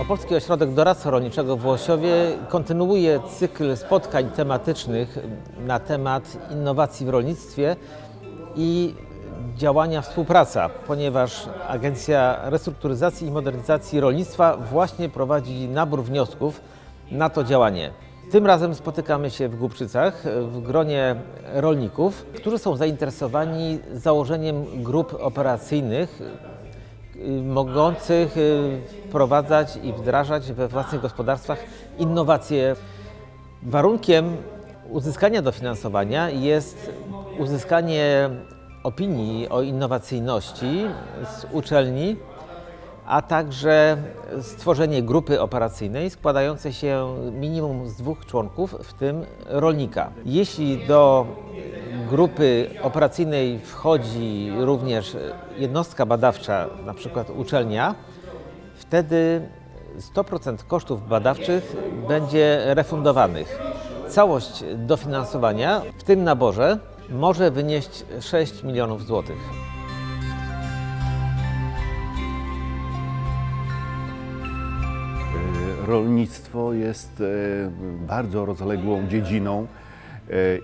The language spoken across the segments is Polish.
Opolski Ośrodek Doradztwa Rolniczego w Łosiowie kontynuuje cykl spotkań tematycznych na temat innowacji w rolnictwie i działania współpraca, ponieważ Agencja Restrukturyzacji i Modernizacji Rolnictwa właśnie prowadzi nabór wniosków na to działanie. Tym razem spotykamy się w Głubczycach w gronie rolników, którzy są zainteresowani założeniem grup operacyjnych mogących y, wprowadzać i wdrażać we własnych gospodarstwach innowacje. Warunkiem uzyskania dofinansowania jest uzyskanie opinii o innowacyjności z uczelni, a także stworzenie grupy operacyjnej składającej się minimum z dwóch członków, w tym rolnika. Jeśli do grupy operacyjnej wchodzi również jednostka badawcza, na przykład uczelnia, wtedy 100% kosztów badawczych będzie refundowanych. Całość dofinansowania w tym naborze może wynieść 6 milionów złotych. Rolnictwo jest e, bardzo rozległą dziedziną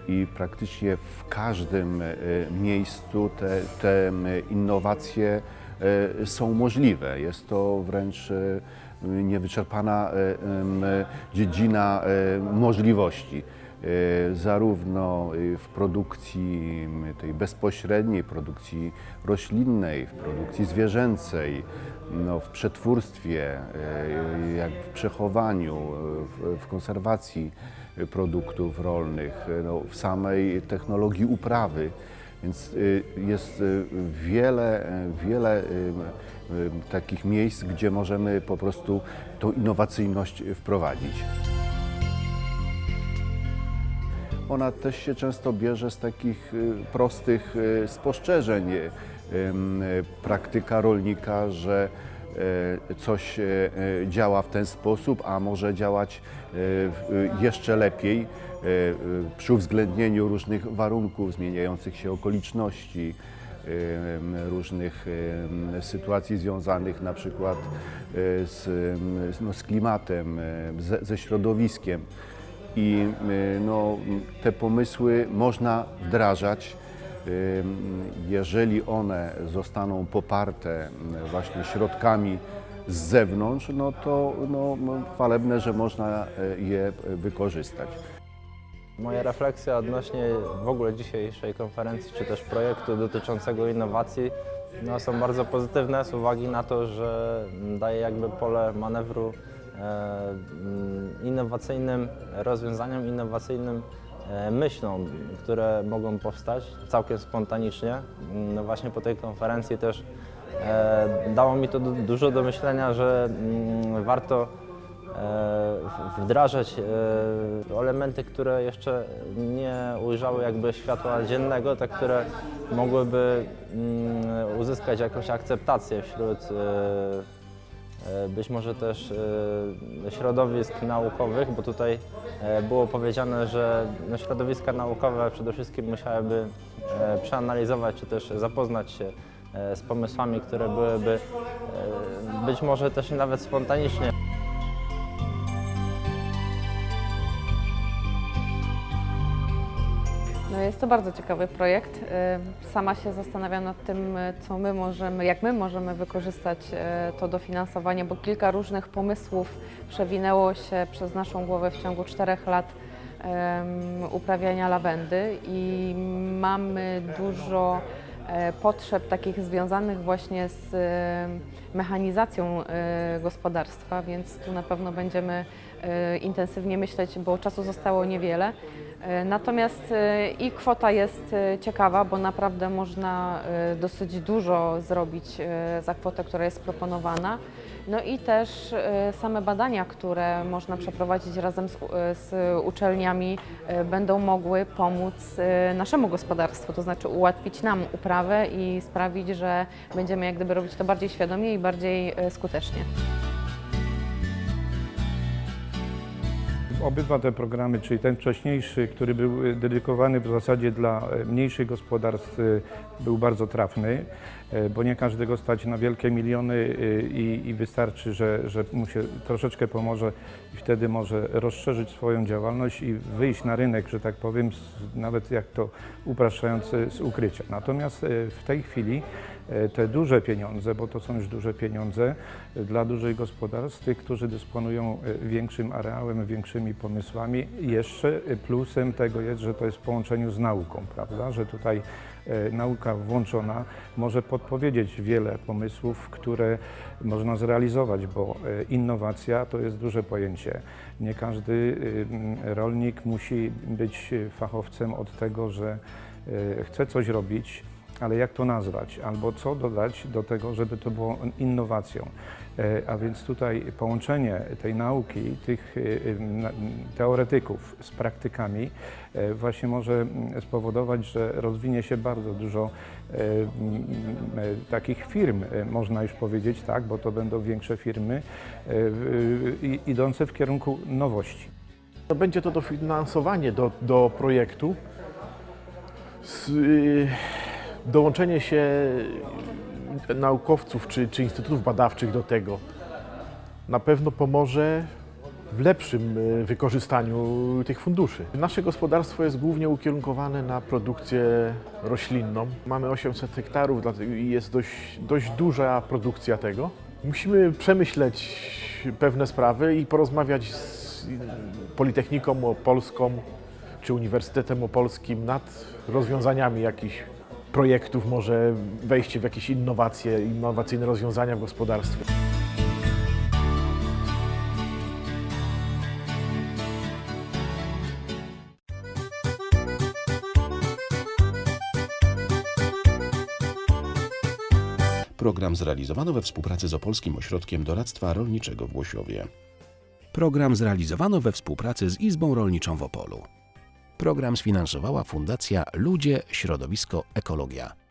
i praktycznie w każdym e, miejscu te, te innowacje e, są możliwe. Jest to wręcz e, niewyczerpana e, dziedzina e, możliwości. E, Zarówno e, w produkcji tej bezpośredniej, produkcji roślinnej, w produkcji zwierzęcej, no, w przetwórstwie, e, jak w przechowaniu, e, w, konserwacji produktów rolnych, no, w samej technologii uprawy. Więc e, jest e, wiele, wiele takich miejsc, gdzie możemy po prostu tą innowacyjność wprowadzić. Ona też się często bierze z takich y, prostych y, spostrzeżeń. y, Praktyka rolnika, że coś działa w ten sposób, a może działać jeszcze lepiej przy uwzględnieniu różnych warunków, zmieniających się okoliczności, różnych sytuacji związanych na przykład z, no, z klimatem, ze, ze środowiskiem i y, no, te pomysły można wdrażać, y, jeżeli one zostaną poparte y, właśnie środkami z zewnątrz, no to no, no, chwalebne, że można je wykorzystać. Moja refleksja odnośnie w ogóle dzisiejszej konferencji, czy też projektu dotyczącego innowacji, no, są bardzo pozytywne z uwagi na to, że daje jakby pole manewru innowacyjnym rozwiązaniom, innowacyjnym e, myślom, które mogą powstać całkiem spontanicznie. No właśnie po tej konferencji też e, dało mi to du- dużo do myślenia, że mm, warto e, wdrażać e, elementy, które jeszcze nie ujrzały jakby światła dziennego, te, które mogłyby mm, uzyskać jakąś akceptację wśród e, e, być może też e, środowisk naukowych, bo tutaj e, było powiedziane, że no, środowiska naukowe przede wszystkim musiałyby e, przeanalizować czy też zapoznać się e, z pomysłami, które byłyby e, być może też nawet spontanicznie jest to bardzo ciekawy projekt. Y, Sama się zastanawiam nad tym, y, co my możemy, jak my możemy wykorzystać y, to dofinansowanie, bo kilka różnych pomysłów przewinęło się przez naszą głowę w ciągu czterech lat uprawiania lawendy i mamy dużo e, potrzeb takich związanych właśnie z mechanizacją e, gospodarstwa, więc tu na pewno będziemy intensywnie myśleć, bo czasu zostało niewiele. E, Natomiast e, i kwota jest e, ciekawa, bo naprawdę można e, dosyć dużo zrobić e, za kwotę, która jest proponowana. No i też e, same badania, które można przeprowadzić razem z, e, z uczelniami, e, będą mogły pomóc e, naszemu gospodarstwu, to znaczy ułatwić nam uprawę i sprawić, że będziemy jak gdyby robić to bardziej świadomie i bardziej e, skutecznie. Obydwa te programy, czyli ten wcześniejszy, który był y, dedykowany w zasadzie dla e, mniejszych gospodarstw, y, był bardzo trafny, e, bo nie każdego stać na wielkie miliony y, i, i wystarczy, że, że mu się troszeczkę pomoże i wtedy może rozszerzyć swoją działalność i wyjść na rynek, że tak powiem, z, nawet jak to upraszczając, z ukrycia. Natomiast e, w tej chwili e, te duże pieniądze, bo to są już duże pieniądze e, dla dużych gospodarstw, tych, którzy dysponują e, większym areałem, większymi pomysłami. Jeszcze e, plusem tego jest, że to jest w połączeniu z nauką, prawda? Że tutaj e, nauka włączona może podpowiedzieć wiele pomysłów, które można zrealizować, bo e, innowacja to jest duże pojęcie. Nie każdy m, rolnik musi być e, fachowcem od tego, że e, chce coś robić, ale jak to nazwać, albo co dodać do tego, żeby to było innowacją. E, A więc tutaj połączenie tej nauki, tych e, teoretyków z praktykami e, właśnie może mm, spowodować, że rozwinie się bardzo dużo takich firm, można już powiedzieć, tak, bo to będą większe firmy, idące w kierunku nowości. Będzie to dofinansowanie do, do projektu, z, y, dołączenie się naukowców czy, czy instytutów badawczych do tego na pewno pomoże w lepszym y, wykorzystaniu tych funduszy. Nasze gospodarstwo jest głównie ukierunkowane na produkcję roślinną. Mamy 800 hektarów i jest dość, dość duża produkcja tego. Musimy przemyśleć pewne sprawy i porozmawiać z Politechniką Opolską czy Uniwersytetem Opolskim nad rozwiązaniami jakichś projektów, może wejście w jakieś innowacje, innowacyjne rozwiązania w gospodarstwie. Program zrealizowano we współpracy z Opolskim Ośrodkiem Doradztwa Rolniczego w Głosiowie. Program zrealizowano we współpracy z Izbą Rolniczą w Opolu. Program sfinansowała Fundacja Ludzie, Środowisko, Ekologia.